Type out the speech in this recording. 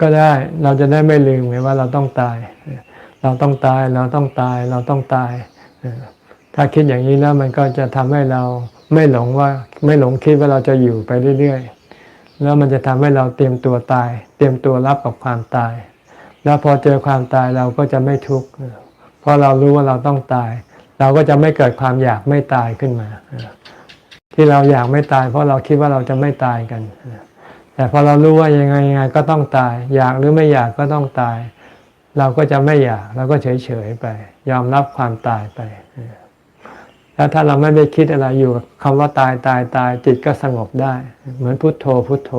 ก็ได้เราจะได้ไม่ลืมไงว่าเราต้องตาย เราต้องตายเราต้องตายเราต้องตาย ถ้าคิดอย่างนี้แล้วมันก็จะทำให้เราไม่หลงว่าไม่หลงคิดว่าเราจะอยู่ไปเรื่อยๆ แล้วมันจะทำให้เราเตรียมตัวตาย เตรียมตัวรับกับความตาย แล้วพอเจอความตายเราก็จะไม่ทุกข์เพราะเรารู้ว่าเราต้องตาย เราก็จะไม่เกิดความอยากไม่ตายขึ้นมา ที่เราอยากไม่ตาย เพราะเราคิดว่าเราจะไม่ตายกันเแต่พอเรารู้ว่ายังไงยังไงก็ต้องตาย อยากหรือไม่อยากก็ต้องตาย เราก็จะไม่อยากเราก็เฉยเฉยไป ยอมรับความตายไป แล้วถ้าเราไม่ไปคิดอะไรอยู่คำว่าตายตายตายจิตก็สงบได้ เหมือนพุทโธพุทโธ